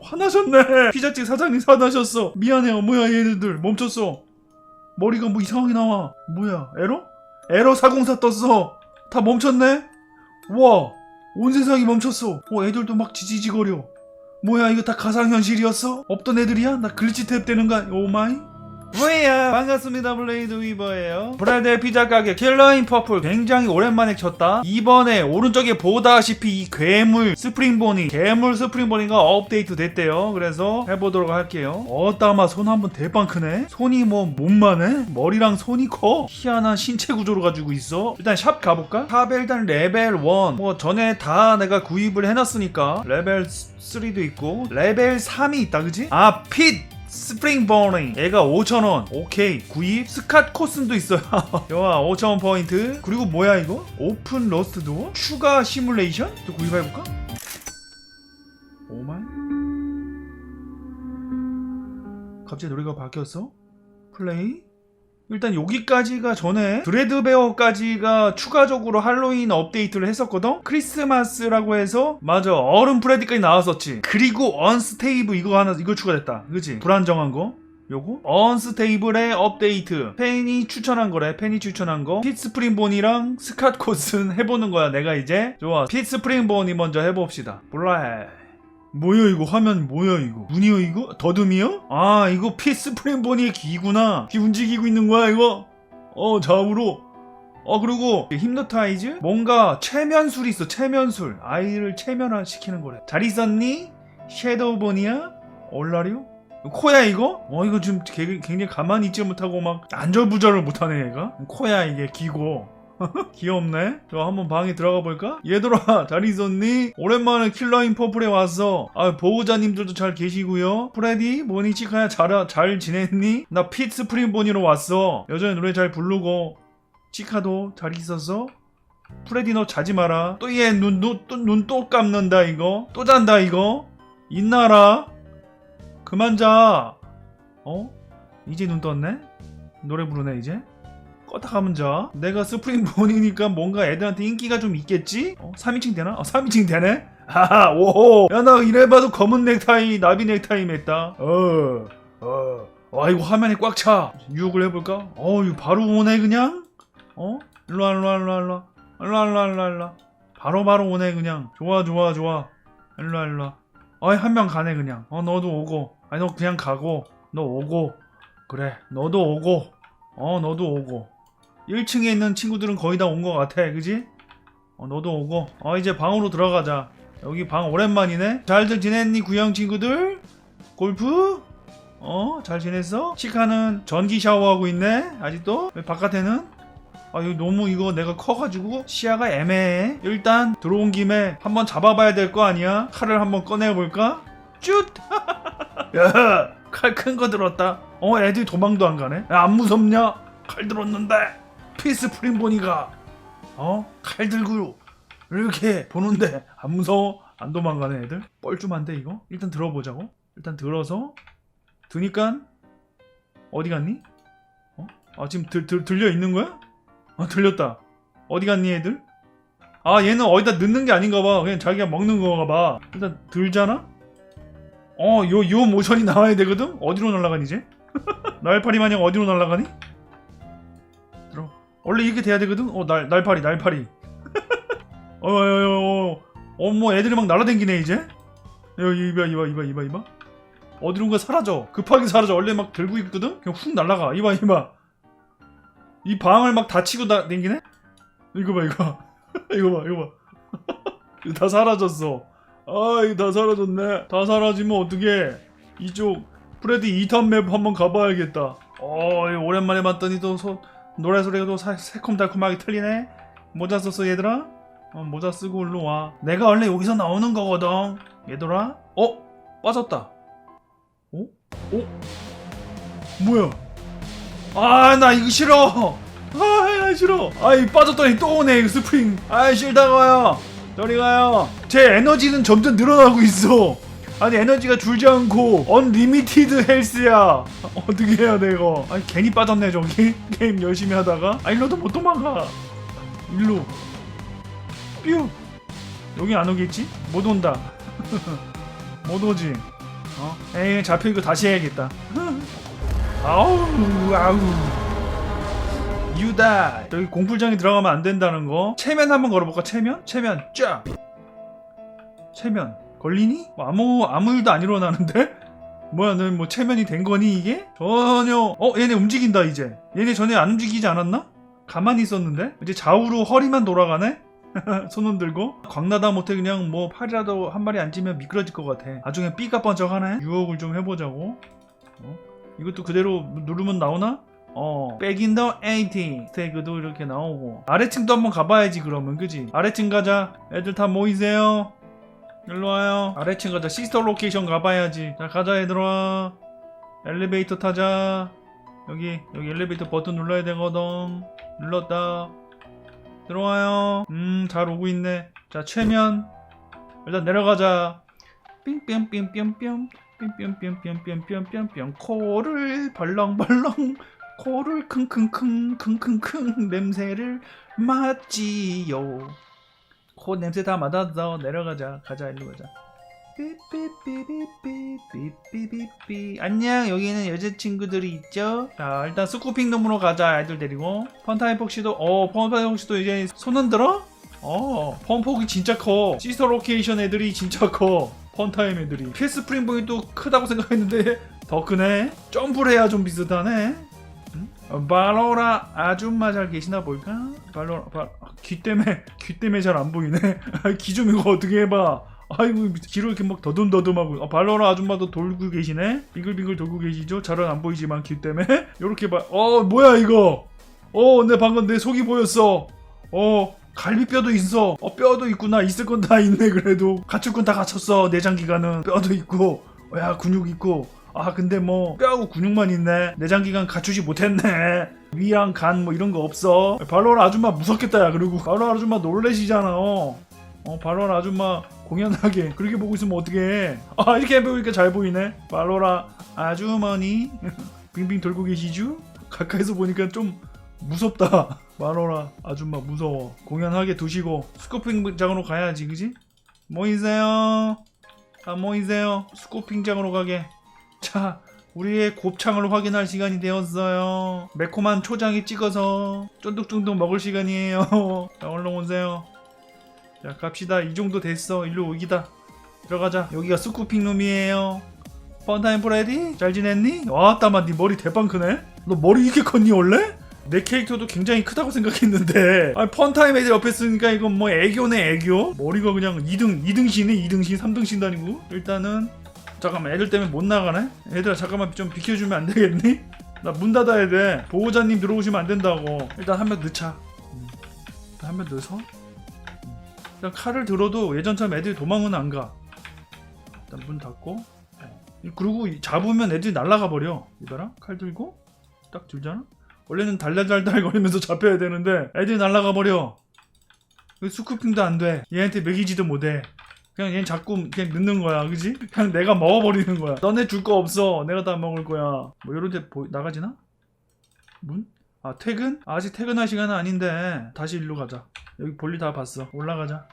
화나셨네. 피자집 사장님 화나셨어. 미안해요 뭐야 얘네들. 멈췄어. 머리가 뭐 이상하게 나와. 뭐야 에러? 에러 404 떴어. 다 멈췄네? 와 온 세상이 멈췄어. 어 애들도 막 지지직거려. 뭐야 이거 다 가상현실이었어? 없던 애들이야? 나 글리치 탭 되는 거 아니- 오마이? 뭐야 반갑습니다 블레이드 위버예요. 브라이드의 피자 가게 킬러인 퍼플 굉장히 오랜만에 쳤다. 이번에 오른쪽에 보다시피 이 괴물 스프링보니 괴물 스프링보니가 업데이트 됐대요. 그래서 해보도록 할게요. 어따마 손 한번 대빵 크네. 손이 뭐 몸만해? 머리랑 손이 커? 희한한 신체 구조로 가지고 있어? 일단 샵 가볼까? 샵에 일단 레벨 1뭐 전에 다 내가 구입을 해놨으니까 레벨 3도 있고 레벨 3이 있다 그지? 아핏 스프링 버닝 얘가 5,000원 오케이 구입 스캇 코슨도 있어요 좋아 5,000원 포인트 그리고 뭐야 이거? 오픈 러스트 도어? 추가 시뮬레이션? 또 구입해볼까? 오마이 갑자기 노래가 바뀌었어? 플레이? 일단 여기까지가 전에 드레드베어까지가 추가적으로 할로윈 업데이트를 했었거든? 크리스마스라고 해서 맞아 얼음 프레디까지 나왔었지. 그리고 언스테이블 이거 하나 이거 추가됐다. 그치? 불안정한 거? 요거? 언스테이블의 업데이트. 팬이 추천한 거래 팬이 추천한 거. Pit스프링본이랑 스캇 코슨 해보는 거야 내가 이제. 좋아 pit스프링본이 먼저 해봅시다. 몰라 뭐야 이거? 화면 뭐야 이거? 문이요 이거? 더듬이요? 아 이거 피스프링보니의 기구나. 귀 움직이고 있는 거야 이거? 어 좌우로. 어 그리고 힘노타이즈 뭔가 체면술이 있어 체면술. 아이를 체면화 시키는 거래. 잘 있었니? 섀도우보니야? 얼라리오? 코야 이거? 어 이거 지금 개- 굉장히 가만히 있지 못하고 막 안절부절을 못하네 얘가. 코야 이게 기고 귀엽네. 저 한번 방에 들어가 볼까? 얘들아, 잘 있었니? 오랜만에 킬러인 퍼플에 왔어. 아, 보호자님들도 잘 계시고요. 프레디, 모니, 치카야 잘, 잘 지냈니? 나핏 스프링보니로 왔어. 여전히 노래 잘 부르고. 치카도 잘 있었어? 프레디 너 자지 마라. 또 얘 눈, 눈, 또, 눈 또 감는다, 이거. 또 잔다, 이거. 있나라? 그만 자. 어? 이제 눈 떴네? 노래 부르네, 이제? 껐다 가면 자. 내가 스프링본이니까 뭔가 애들한테 인기가 좀 있겠지? 어, 3인칭 되나? 어, 3인칭 되네? 하하, 오호. 야, 나 이래봐도 검은 넥타이, 나비 넥타이 맸다. 어, 어. 와, 이거 화면이 꽉 차. 유혹을 해볼까? 어, 이거 바로 오네, 그냥? 어? 일로와, 일로와, 일로와, 일로와. 일로와, 일로와, 일로와, 일로와. 바로, 바로 오네, 그냥. 좋아, 좋아, 좋아. 일로와, 일로와. 어이, 한 명 가네, 그냥. 어, 너도 오고. 아니, 너 그냥 가고. 너 오고. 그래, 너도 오고. 어, 너도 오고. 1층에 있는 친구들은 거의 다 온 것 같아, 그지? 어, 너도 오고. 어, 이제 방으로 들어가자. 여기 방 오랜만이네. 잘들 지냈니, 구형 친구들? 골프? 어, 잘 지냈어? 치카는 전기 샤워하고 있네? 아직도? 왜 바깥에는? 아, 이거 너무 이거 내가 커가지고 시야가 애매해. 일단 들어온 김에 한번 잡아봐야 될 거 아니야? 칼을 한번 꺼내볼까? 쭈! 야, 칼 큰 거 들었다. 어, 애들이 도망도 안 가네. 야, 안 무섭냐? 칼 들었는데. 피스 프링보니가 어? 칼 들고 이렇게 보는데 안 무서워? 안 도망가네 애들? 뻘쭘한데 이거? 일단 들어보자고 일단 들어서 드니까 어디 갔니? 어? 아 지금 들, 들, 들려 있는 거야? 아 들렸다 어디 갔니 애들? 아 얘는 어디다 넣는 게 아닌가 봐 그냥 자기가 먹는 건가 봐 일단 들잖아? 어요요 모션이 나와야 되거든? 어디로 날아가니 이제? 날파리 마냥 어디로 날아가니? 원래 이렇게 돼야 되거든? 어, 날, 날파리, 날파리. 어, 어, 어, 어, 어, 뭐 애들이 막 날아댕기네, 이제? 여기, 이봐, 이봐, 이봐, 이봐, 이봐. 어디론가 사라져. 급하게 사라져. 원래 막 들고 있거든? 그냥 훅 날아가. 이봐, 이봐. 이 방을 막 다치고 다, 댕기네? 이거 봐, 이거. 이거 봐, 이거 봐. 다 사라졌어. 아, 이거 다 사라졌네. 다 사라지면 어떡해. 이쪽, 프레디 2탄 맵 한번 가봐야겠다. 어, 오랜만에 봤더니 또 소, 노래 소리가 또 사- 새콤달콤하게 틀리네. 모자 썼어 얘들아? 어, 모자 쓰고 일로 와. 내가 원래 여기서 나오는 거거든. 얘들아? 어? 빠졌다. 어? 어? 뭐야? 아, 나 이거 싫어. 아, 나 싫어. 아이 빠졌더니 또 오네 이거 스프링. 아, 싫다고요. 저리 가요. 제 에너지는 점점 늘어나고 있어. 아니 에너지가 줄지 않고 언리미티드 헬스야 어떻게 해야 돼 이거 아니 괜히 빠졌네 저기 게임 열심히 하다가 아 일로도 못 도망가 일로 뾰 여기 안 오겠지? 못 온다 못 오지 어? 에이 잡혀 이거 다시 해야겠다. 아우 아우. 유다 여기 공풀장에 들어가면 안 된다는 거. 체면 한번 걸어볼까? 체면? 체면 쫙. 체면 걸리니? 뭐 아무 아무 일도 안 일어나는데? 뭐야 너는 뭐 체면이 된 거니 이게? 전혀 어 얘네 움직인다 이제 얘네 전에 안 움직이지 않았나? 가만히 있었는데 이제 좌우로 허리만 돌아가네? 손은 들고 광나다 못해 그냥 뭐 팔이라도 한 마리 안 찌면 미끄러질 것 같아 나중에 삐까 번쩍하네 유혹을 좀 해보자고 어? 이것도 그대로 누르면 나오나? 어 백인더 80 스태그도 이렇게 나오고 아래층도 한번 가봐야지 그러면 그지? 아래층 가자 애들 다 모이세요 일로 와요 아래층 가자 시스터 로케이션 가봐야지 자 가자 얘들아 엘리베이터 타자 여기 여기 엘리베이터 버튼 눌러야 되거든 눌렀다 들어와요 음 잘 오고 있네 자 최면 일단 내려가자 삥뿅삥뿅뿅 삥뿅뿅뿅뿅뿅뿅뿅 코를 벌렁벌렁 코를 킁킁킁 킁킁킁 냄새를 맡지요 코 냄새 다 맡았어 내려가자. 가자 일로 가자. 삐삐삐삐삐삐삐삐삐. 안녕 여기는 여자친구들이 있죠? 자 일단 스쿠핑 놈으로 가자 아이들 데리고. 펀타임 폭시도 어 펀타임 폭시도 이제 손 흔들어? 어 펀폭이 진짜 커. 시스터 로케이션 애들이 진짜 커. 펀타임 애들이. PS 프링보이 또 크다고 생각했는데 더 크네? 점프를 해야 좀 비슷하네 응? 어, 바로라 아줌마 잘 계시나 볼까? 바... 아, 귀 때문에 귀 때문에 잘 안 보이네. 귀 좀 이거 어떻게 해봐. 아이고 귀로 이렇게 막 더듬더듬하고. 어, 발로라 아줌마도 돌고 계시네? 빙글빙글 돌고 계시죠? 잘은 안 보이지만 귀 때문에? 요렇게 봐 어 뭐야 이거? 어내 방금 내 속이 보였어. 어 갈비뼈도 있어. 어 뼈도 있구나. 있을 건 다 있네 그래도. 갖출 건 다 갖췄어 내장 기관은. 뼈도 있고. 어, 야 근육 있고 아 근데 뭐 뼈하고 근육만 있네. 내장 기관 갖추지 못했네. 위랑 간뭐 이런 거 없어. 발로라 아줌마 무섭겠다 야. 그리고 발로라 아줌마 놀래시잖아. 어, 어 발로라 아줌마 공연하게. 그렇게 보고 있으면 어떡해? 아 이렇게 보니까 잘 보이네. 발로라 아주머니? 빙빙 돌고 계시죠? 가까이서 보니까 좀 무섭다. 발로라 아줌마 무서워. 공연하게 두시고 스코핑장으로 가야지 그지? 모이세요? 아 모이세요? 스코핑장으로 가게 자 우리의 곱창을 확인할 시간이 되었어요. 매콤한 초장에 찍어서 쫀득쫀득 먹을 시간이에요. 자 얼른 오세요. 자 갑시다. 이 정도 됐어. 일로 오기다. 들어가자. 여기가 스쿠핑 룸이에요. 펀타임 프레디? 잘 지냈니? 와 따마 네 머리 대빵 크네? 너 머리 이렇게 컸니 원래? 내 캐릭터도 굉장히 크다고 생각했는데. 아니 펀타임 애들 옆에 쓰니까 이건 뭐 애교네 애교? 머리가 그냥 2등 2등신이? 2등신 3등신 다니고? 일단은 잠깐만 애들 때문에 못 나가네? 얘들아 잠깐만 좀 비켜주면 안 되겠니? 나 문 닫아야 돼 보호자님 들어오시면 안 된다고 일단 한 명 넣자 음. 한 명 넣어서 일단 칼을 들어도 예전처럼 애들이 도망은 안 가. 일단 문 닫고. 어. 그리고 이- 잡으면 애들이 날아가 버려. 이봐라. 칼 들고 딱 들잖아. 원래는 달달달달 거리면서 잡혀야 되는데 애들이 날아가 버려. 그 스쿠핑도 안 돼. 얘한테 먹이지도 못해. 그냥 얘는 자꾸 그냥 넣는 거야, 그지? 그냥 내가 먹어버리는 거야. 너네 줄 거 없어. 내가 다 먹을 거야. 뭐 이런데 보- 나가지나? 문? 아 퇴근? 아직 퇴근할 시간은 아닌데 다시 일로 가자. 여기 볼일 다 봤어. 올라가자.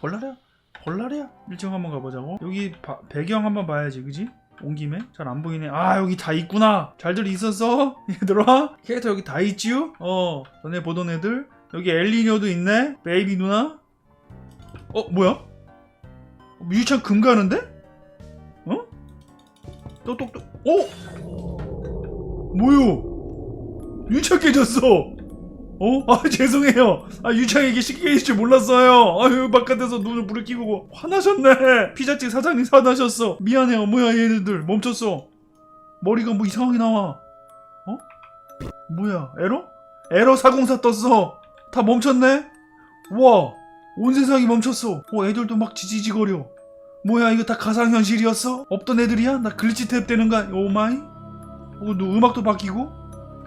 볼라랴? 볼라랴? 1층 한번 가보자고. 여기 바- 배경 한번 봐야지, 그지? 온 김에 잘 안 보이네. 아 여기 다 있구나. 잘들 있었어? 얘들아? 캐릭터 여기 다 있지요? 어, 너네 보던 애들. 여기 엘리녀도 있네. 베이비 누나. 어 뭐야? 유치원 금 가는데? 어? 똑똑똑. 어? 뭐요? 유치원 깨졌어. 어? 아 죄송해요. 아 쉽게 깨질 줄 몰랐어요. 아유 바깥에서 눈을 부르키고 화나셨네. 피자집 사장님 화나셨어. 미안해요. 뭐야 얘네들 멈췄어. 머리가 뭐 이상하게 나와. 어? 뭐야 에러? 에러 404 떴어. 다 멈췄네. 와. 온 세상이 멈췄어. 어, 애들도 막 지지직거려. 뭐야, 이거 다 가상현실이었어? 없던 애들이야? 나 글리치 탭 되는 거야? 오마이? 어, 너 음악도 바뀌고?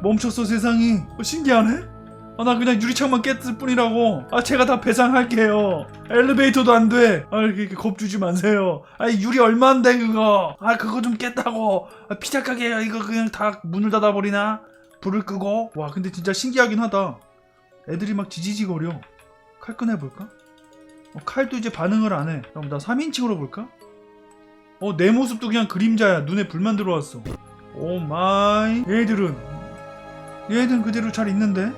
멈췄어, 세상이. 어, 신기하네? 아, 나 그냥 유리창만 깼을 뿐이라고. 아, 제가 다 배상할게요. 엘리베이터도 안 돼. 아, 이렇게, 겁주지 마세요. 아, 유리 얼마인데, 그거. 아, 그거 좀 깼다고. 아, 피자 가게, 이거 그냥 다 문을 닫아버리나? 불을 끄고 와 근데 진짜 신기하긴 하다 애들이 막 지지직거려 칼 꺼내볼까? 어, 칼도 이제 반응을 안 해 그럼 나 3인칭으로 볼까? 어 내 모습도 그냥 그림자야 눈에 불만 들어왔어 오 마이 얘들은 얘들은 그대로 잘 있는데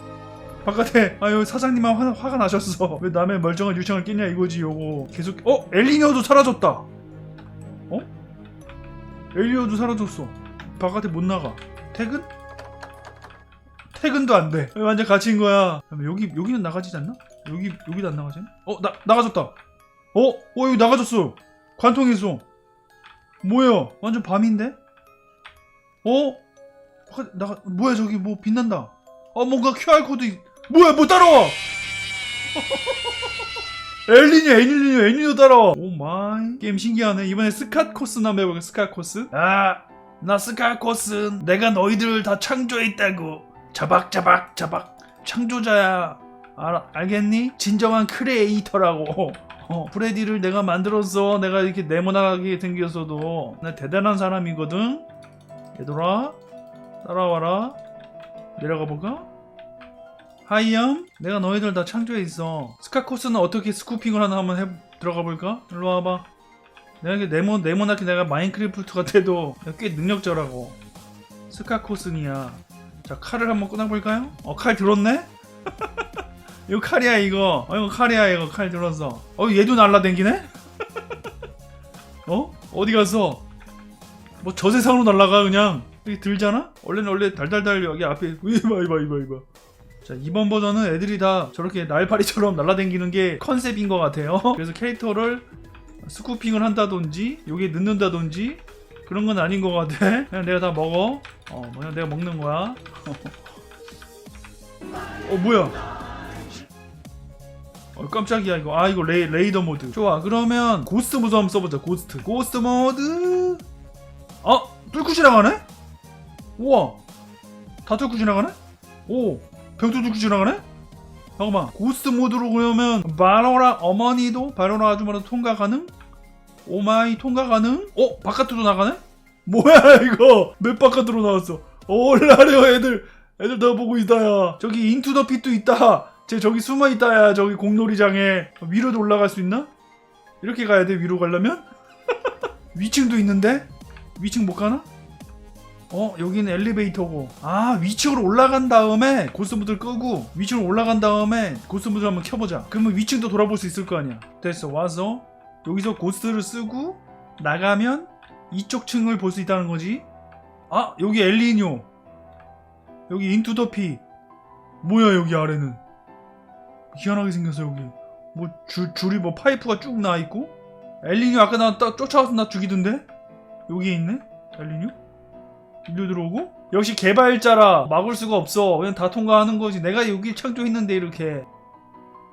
바깥에 아유 사장님만 화, 화가 나셨어 왜 남의 멀쩡한 유창을 깼냐 이거지 요거 계속 어 엘리니어도 사라졌다 어? 엘리니어도 사라졌어 바깥에 못 나가 퇴근? 퇴근도 안 돼. 완전 갇힌 거야. 여기 여기는 나가지지 않나? 여기 여기도 안 나가지? 어, 나 나가졌다. 어, 어 여기 나가졌어. 관통했어. 뭐야? 완전 밤인데? 어? 화- 나가 뭐야 저기 뭐 빛난다. 어 뭔가 QR 코드 있- 뭐야 뭐 따라와? 엘리니 엘리니 엘리니 따라와. 오 마이 게임 신기하네. 이번에 스캇 코스나 해볼까? 스캇 코스? 아. 나 스캇 코스 내가 너희들을 다 창조했다고 자박자박 자박 창조자야 알, 알겠니? 진정한 크리에이터라고 어, 프레디를 내가 만들었어 내가 이렇게 네모나게 생겼어도 나 대단한 사람이거든 얘들아 따라와라 내려가 볼까? 하이엄 내가 너희들 다 창조했어 스카코스는 어떻게 스쿠핑을 하나 한번 해 들어가 볼까? 일로 와봐 내가 네모 네모나게 내가 마인크래프트 같아도 꽤 능력자라고 스카코스니야 자 칼을 한번 꺼내볼까요? 어 칼 들었네? 이거 칼이야 이거 어 이거 칼이야 이거 칼 들었어 어 얘도 날라댕기네? 어? 어디 갔어? 뭐저 세상으로 날라가 그냥 이게 들잖아? 원래는 원래 달달달 여기 앞에 이봐 이봐 이봐 이봐 자 이번 버전은 애들이 다 저렇게 날파리처럼 날라댕기는 게 컨셉인 것 같아요. 그래서 캐릭터를 스쿠핑을 한다든지 여기에 넣는다든지 그런 건 아닌 것 같아. 그냥 내가 다 먹어. 어 그냥 내가 먹는 거야. 어 뭐야? 어 깜짝이야 이거. 아 이거 레이, 레이더 모드. 좋아. 그러면 고스트 모드 한번 써보자 고스트. 고스트 모드. 어? 뚫고 지나가네? 우와. 다 뚫고 지나가네? 오 뚫고 지나가네? 잠깐만. 고스트 모드로 그러면 바로라 어머니도 바로라 아주머니도 통과 가능? 오마이 통과 가능? 어? 바깥으로 나가네? 뭐야 이거? 맵 바깥으로 나왔어. 올라려 애들. 애들 다 보고 있다 야. 저기 인투 더 핏도 있다. 쟤 저기 숨어 있다 야. 저기 공놀이장에 위로도 올라갈 수 있나? 이렇게 가야 돼 위로 가려면? 위층도 있는데? 위층 못 가나? 어 여기는 엘리베이터고. 아 위층으로 올라간 다음에 고스모드를 끄고 위층으로 올라간 다음에 고스모드를 한번 켜보자. 그러면 위층도 돌아볼 수 있을 거 아니야. 됐어 와서 여기서 고스를 쓰고 나가면 이쪽 층을 볼 수 있다는 거지. 아 여기 엘리뇨. 여기 인투더피. 뭐야 여기 아래는? 희한하게 생겼어 여기. 뭐 줄, 줄이 뭐 파이프가 쭉 나와 있고. 엘리뇨 아까 나딱 쫓아와서 나 죽이던데? 여기에 있네? 엘리뇨 일로 들어오고 역시 개발자라 막을 수가 없어. 그냥 다 통과하는 거지. 내가 여기 창조했는데 이렇게.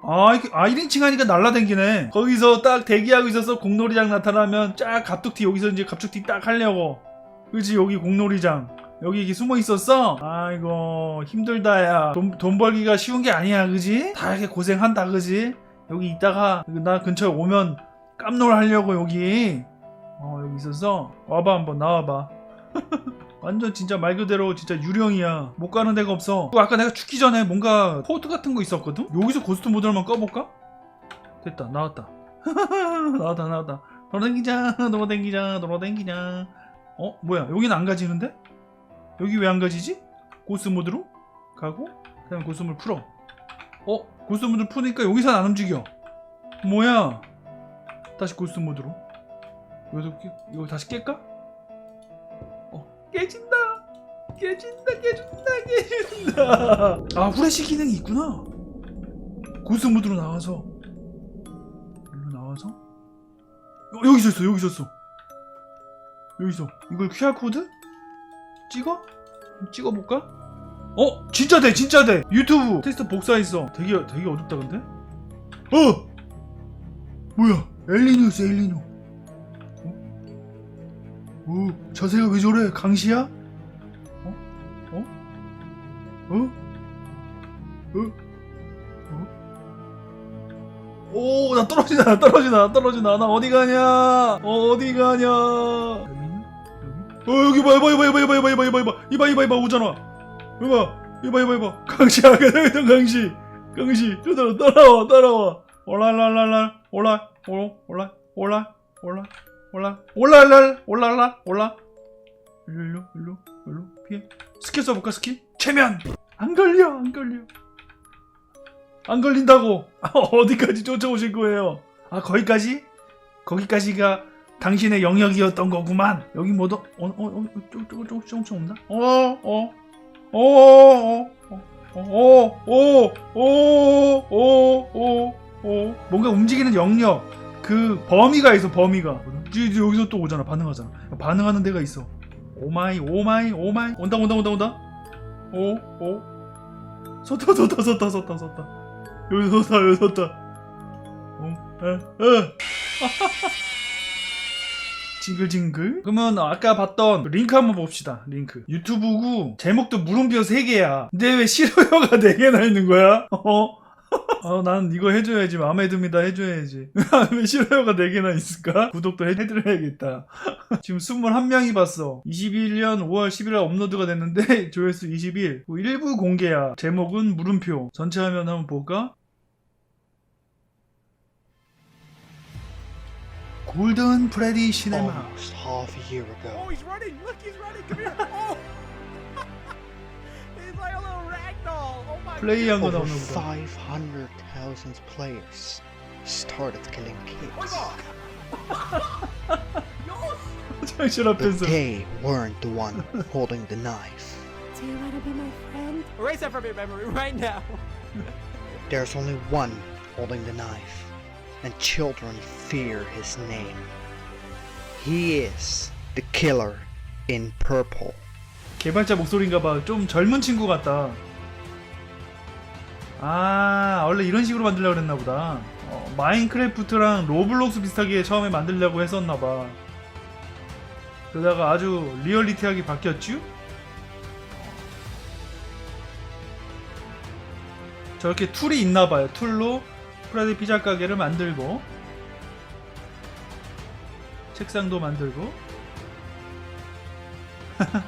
아, 이렇게- 아 1인칭 하니까 날라댕기네. 거기서 딱 대기하고 있어서 공놀이장 나타나면 쫙 갑툭튀 여기서 이제 갑툭튀 딱 하려고. 그지 여기 공놀이장. 여기 이렇게 숨어 있었어? 아이고 힘들다 야 돈 돈 벌기가 쉬운 게 아니야 그지? 다 이렇게 고생한다 그지? 여기 있다가 나 근처에 오면 깜놀 하려고 여기. 어 여기 있었어 와봐 한번 나와봐 완전 진짜 말 그대로 진짜 유령이야 못 가는 데가 없어 또 아까 내가 죽기 전에 뭔가 포트 같은 거 있었거든? 여기서 고스트 한번 꺼볼까? 됐다 나왔다 나왔다 나왔다 돌아댕기자 돌아댕기자 돌아댕기자 어 뭐야 여기는 안 가지는데? 여기 왜 안 가지지? 고스트 모드로 가고 그다음에 고스트 모드 풀어 어 고스트 모드 푸니까 여기선 안 움직여 뭐야 다시 고스트 모드로 여기서 깨, 이거 다시 깰까? 어 깨진다. 깨진다 깨진다 깨진다. 아 후레쉬 기능이 있구나. 고스트 모드로 나와서. 일로 나와서? 어, 여기 있었어 여기 있었어. 여기 있어 이걸 QR 코드? 찍어? 찍어볼까? 어 진짜 돼 진짜 돼. 유튜브 테스트 복사했어. 되게 되게 어둡다 근데? 어! 뭐야? 엘리뇨스 엘리뇨 어? 어 자세가 왜 저래 강시야? 어? 어? 어? 어? 어? 오, 나 떨어지나, 나 떨어지나, 나 떨어지나. 나 어디 가냐? 어디 가냐? 어, 여기 봐, 이봐, 이봐, 이봐, 이봐, 이봐, 이봐, 이봐, 이봐, 이봐, 이봐, 이봐, 오잖아. 이봐 이봐 이봐 이봐 강시 아까 있던 강시 강시 저대로 따라와 따라와 올라라라라 올라 올라 올라 올라 올라 올라 올라라 올라라 올라 일로 일로 일로 일로 피해 스킬 써볼까 스킬 최면 안 걸려 안 걸려 안 걸린다고 어디까지 쫓아오실 거예요 아 거기까지 거기까지가 당신의 영역이었던 거구만 여기 뭐더 어 어 어 조금 조금 조금씩 온다 어어 어어어어어어어어어 뭔가 움직이는 영역 그 범위가 있어 범위가. 여기서 또 오잖아 반응하잖아. 반응하는 데가 있어. 오마이 오마이 오마이. 온다 온다 온다 온다. 오오. 섰다 섰다 섰다 섰다 섰다. 여기 섰다 여기 섰다. 어에에. 징글징글. 그러면 아까 봤던 링크 한번 봅시다 링크. 유튜브고 제목도 물음표 3개야. 근데 왜 싫어요가 4개나 있는 거야? 어? 어, 난 이거 해줘야지. 마음에 듭니다. 해줘야지. 왜 싫어요가 4개나 있을까? 구독도 해드려야겠다. 지금 21명이 봤어. 21년 5월 11일 업로드가 됐는데 조회수 21 뭐 일부 공개야. 제목은 물음표. 전체 화면 한번 볼까? 골든 프레디 시네마 플레이한 거 over 나오는 거 500,000 players started killing kids. 화장실 But 앞에서 they weren't the one holding the knife. Do you want to be my friend? Erase that from your memory right now! There's only one holding the knife, and children fear his name. He is the killer in purple. 개발자 목소리인가 봐. 좀 젊은 친구 같다. 아, 원래 이런 식으로 만들려고 그랬나 보다. 어, 마인크래프트랑 로블록스 비슷하게 처음에 만들려고 했었나 봐. 그러다가 아주 리얼리티하게 바뀌었죠? 저렇게 툴이 있나 봐요. 툴로 프라디 피자 가게를 만들고 책상도 만들고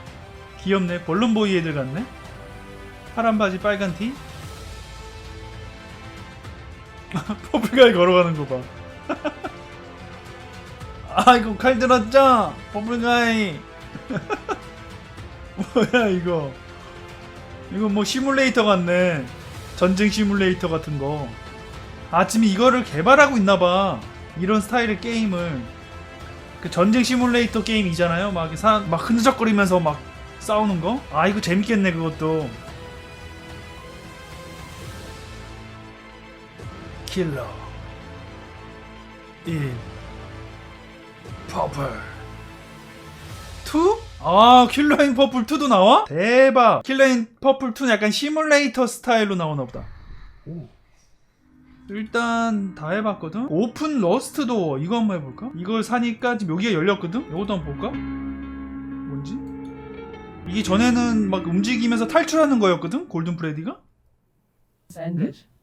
귀엽네. 볼룸보이 애들 같네. 파란 바지, 빨간 티. 퍼플가이 걸어가는 거 봐. 아이고 칼 들었죠? 퍼플가이. 뭐야 이거? 이거 뭐 시뮬레이터 같네. 전쟁 시뮬레이터 같은 거. 아 지금 이거를 개발하고 있나 봐. 이런 스타일의 게임을. 그 전쟁 시뮬레이터 게임이잖아요. 막, 사람 막 흔적거리면서 막 싸우는 거? 아 이거 재밌겠네 그것도 킬러 1 퍼플 2? 아 킬러인 퍼플 2도 나와? 대박 킬러인 퍼플 2는 약간 시뮬레이터 스타일로 나오나 보다 오. 일단 다 해봤거든? 오픈 러스트 도어 이거 한번 해볼까? 이걸 사니까 지금 여기가 열렸거든? 이것도 한번 볼까? 뭔지? 이게 전에는 막 움직이면서 탈출하는 거였거든? 골든 프레디가? ended.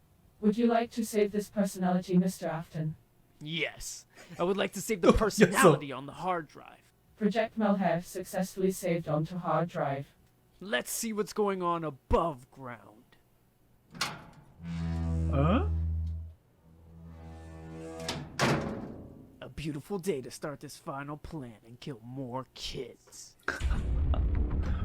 Would you like to save this personality, Mr. Afton? Yes! I would like to save the yes, personality on the hard drive. Project Melhef successfully saved onto hard drive. Let's see what's going on above ground. Huh? A beautiful day to start this final plan and kill more kids.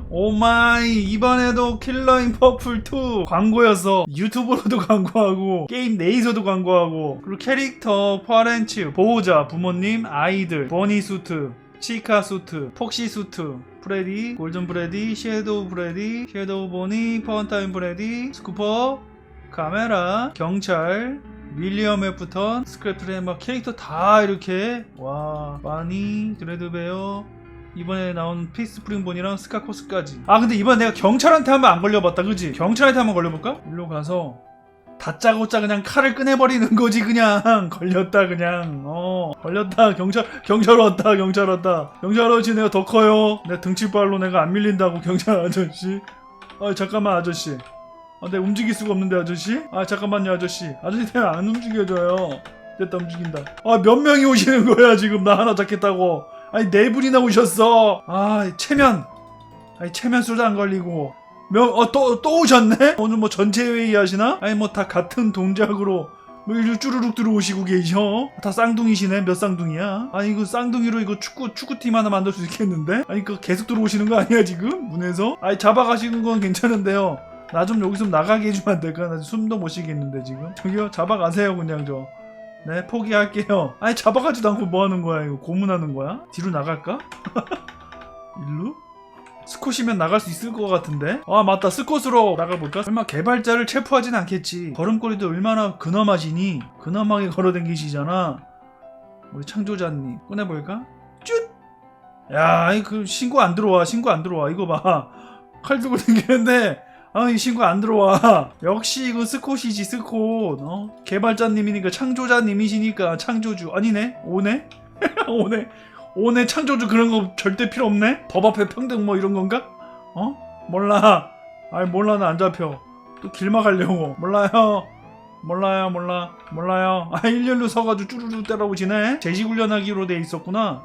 오마이 이번에도 킬러인 퍼플 2 광고여서 유튜브로도 광고하고 게임 내에서도 광고하고 그리고 캐릭터 파렌츠 보호자 부모님 아이들 버니 수트 치카 수트 폭시 수트 프레디 골든 프레디 섀도우 프레디 섀도우 보니 파운타인 프레디 스쿠퍼 카메라 경찰 윌리엄 애프턴 스크래프트레 막 캐릭터 다 이렇게 와 마니 드레드베어 이번에 나온 피스 프링본이랑 스카코스까지. 아 근데 이번에 내가 경찰한테 한번 안 걸려봤다 그지? 경찰한테 한번 걸려볼까? 일로 가서 다짜고짜 그냥 칼을 꺼내버리는 거지 그냥. 걸렸다 그냥. 어. 걸렸다. 경찰 경찰 왔다 경찰 왔다. 경찰 아저씨 내가 더 커요. 내 등치발로 내가 안 밀린다고 경찰 아저씨. 아 잠깐만 아저씨. 아, 내가 움직일 수가 없는데 아저씨. 아 잠깐만요 아저씨. 아저씨 내가 안 움직여줘요. 됐다 움직인다. 아 몇 명이 오시는 거야 지금? 나 하나 잡겠다고 아니 네 분이나 오셨어. 아 체면. 아니 체면 술도 안 걸리고. 명어또 또 오셨네? 오늘 뭐 전체 회의 하시나? 아니 뭐 다 같은 동작으로 뭐 이리 쭈루룩 들어오시고 계셔? 다 쌍둥이시네 몇 쌍둥이야? 아니 이거 쌍둥이로 이거 축구 축구팀 하나 만들 수 있겠는데? 아니 그 계속 들어오시는 거 아니야 지금? 문에서? 아니 잡아가시는 건 괜찮은데요. 나 좀 여기서 나가게 해주면 안 될까? 나 숨도 못 쉬겠는데 지금. 저기요 잡아가세요 그냥 저 네, 포기할게요. 아니, 잡아가지도 않고 뭐 하는 거야, 이거? 고문하는 거야? 뒤로 나갈까? 일로? 스콧이면 나갈 수 있을 것 같은데? 아, 맞다. 스콧으로 나가볼까? 설마 개발자를 체포하진 않겠지. 걸음걸이도 얼마나 근엄하시니? 근엄하게 걸어댕기시잖아. 우리 창조자님. 꺼내볼까? 쭈! 야, 이 그, 신고 안 들어와. 신고 안 들어와. 이거 봐. 칼 들고 댕기는데, 아, 이 친구 안 들어와. 역시 이거 스콧이지, 스콧. 어? 개발자님이니까 창조자님이시니까 창조주. 아니네? 오네? 오네? 오네 창조주 그런 거 절대 필요 없네? 법 앞에 평등 뭐 이런 건가? 어? 몰라. 아이, 몰라, 나 안 잡혀. 또 길 막으려고. 몰라요. 몰라요, 몰라. 몰라요. 아, 일렬로 서가지고 쭈루루 따라오시네? 제시훈련하기로 돼 있었구나.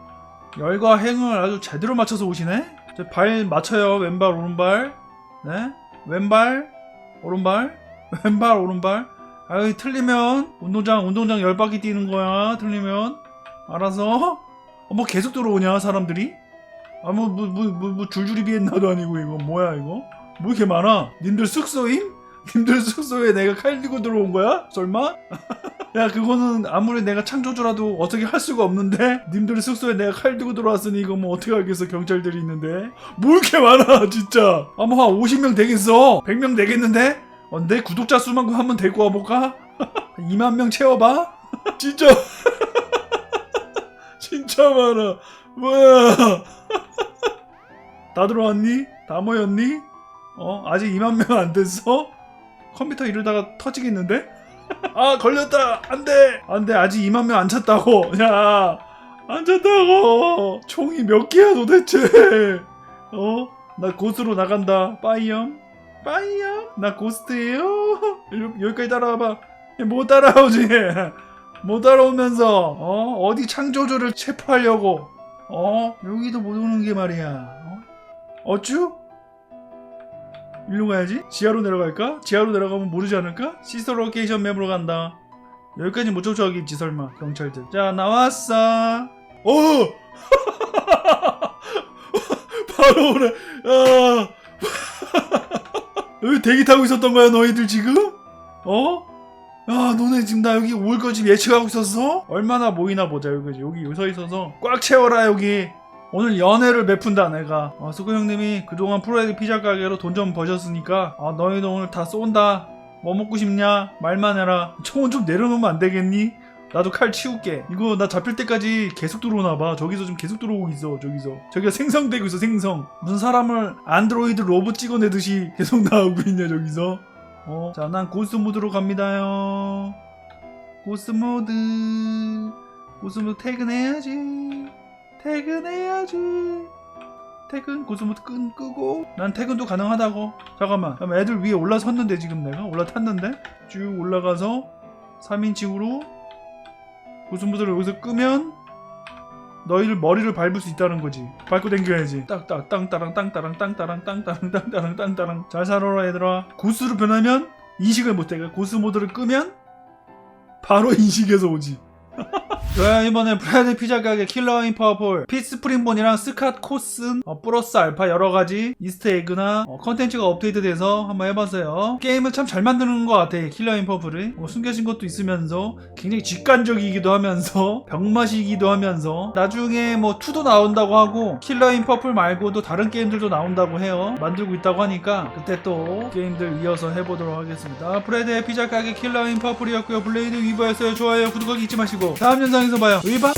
열과 행을 아주 제대로 맞춰서 오시네? 저발 맞춰요. 왼발, 오른발. 네? 왼발, 오른발, 왼발, 오른발. 아유, 틀리면 운동장, 운동장 열 바퀴 뛰는 거야. 틀리면. 알아서. 어, 뭐 계속 들어오냐, 사람들이? 아, 뭐, 뭐, 뭐, 뭐, 뭐 줄줄이 비엔나도 아니고, 이거. 뭐야, 이거? 뭐 이렇게 많아? 님들 숙소임? 님들 숙소에 내가 칼 들고 들어온 거야? 설마? 야, 그거는 아무리 내가 창조주라도 어떻게 할 수가 없는데? 님들 숙소에 내가 칼 들고 들어왔으니 이거 뭐 어떻게 하겠어, 경찰들이 있는데? 뭐 이렇게 많아, 진짜. 아마 한 50명 되겠어. 100명 되겠는데? 어, 내 구독자 수만 한번 데리고 와볼까? 2만 명 채워봐? 진짜. 진짜 많아. 뭐야. 다 들어왔니? 다 모였니? 어? 아직 2만 명 안 됐어? 컴퓨터 이러다가 터지겠는데? 아 걸렸다. 안돼. 안돼. 아직 2만 명 안 찼다고. 야 안 찼다고. 총이 몇 개야 도대체? 어? 나 고스로 나간다. 빠이염? 빠이염? 나 고스트예요? 여기- 여기까지 따라와봐. 못 따라오지? 못 따라오면서 어? 어디 창조주를 체포하려고? 어? 여기도 못 오는 게 말이야. 어? 어쭈? 일로 가야지? 지하로 내려갈까? 지하로 내려가면 모르지 않을까? 시스 로케이션 맵으로 간다. 여기까지 못 쫓아오겠지 설마 경찰들. 자 나왔어. 어. 바로 오네. 아. 여기 대기 타고 있었던 거야 너희들 지금? 어? 야 너네 지금 나 여기 올 거 지금 예측하고 있었어? 얼마나 모이나 보자 여기 여기 서 있어서 꽉 채워라 여기. 오늘 연애를 베푼다 내가. 어, 수구 형님이 그동안 프로야기 피자 가게로 돈 좀 버셨으니까 아, 너희도 오늘 다 쏜다. 뭐 먹고 싶냐? 말만 해라. 총은 좀 내려놓으면 안 되겠니? 나도 칼 치울게. 이거 나 잡힐 때까지 계속 들어오나 봐. 저기서 좀 계속 들어오고 있어 저기서. 저기가 생성되고 있어 생성. 무슨 사람을 안드로이드 로봇 찍어내듯이 계속 나오고 있냐 저기서. 어, 자 난 고스 모드로 갑니다요. 고스 모드. 고스 모드 퇴근해야지 퇴근해야지. 퇴근 고스모드 끈 끄고 난 퇴근도 가능하다고. 잠깐만. 그럼 애들 위에 올라섰는데 지금 내가 올라탔는데 쭉 올라가서 3인칭으로 고스모드를 여기서 끄면 너희를 머리를 밟을 수 있다는 거지. 밟고 당겨야지. 딱딱 땅따랑 땅따랑 땅따랑 땅따랑 땅따랑 땅따랑 잘 살아라 얘들아. 고스로 변하면 인식을 못해. 고스 모드를 끄면 바로 인식해서 오지. 저야 이번에 프라이드 피자 가게 킬러인 퍼플 피스프링본이랑 스캇 코슨 어, 플러스 알파 여러가지 이스트에그나 어, 컨텐츠가 업데이트돼서 한번 해봤어요. 게임을 참 잘 만드는 것 같아 킬러인 퍼플이. 어, 숨겨진 것도 있으면서 굉장히 직관적이기도 하면서 병맛이기도 하면서. 나중에 뭐 2도 나온다고 하고 킬러인 퍼플 말고도 다른 게임들도 나온다고 해요. 만들고 있다고 하니까 그때 또 게임들 이어서 해보도록 하겠습니다. 프레드의 피자 가게 킬러인 퍼플이었고요. 블레이드 위버였어요 좋아요 구독하기 잊지 마시고 다음 영상 에서 봐요. 위바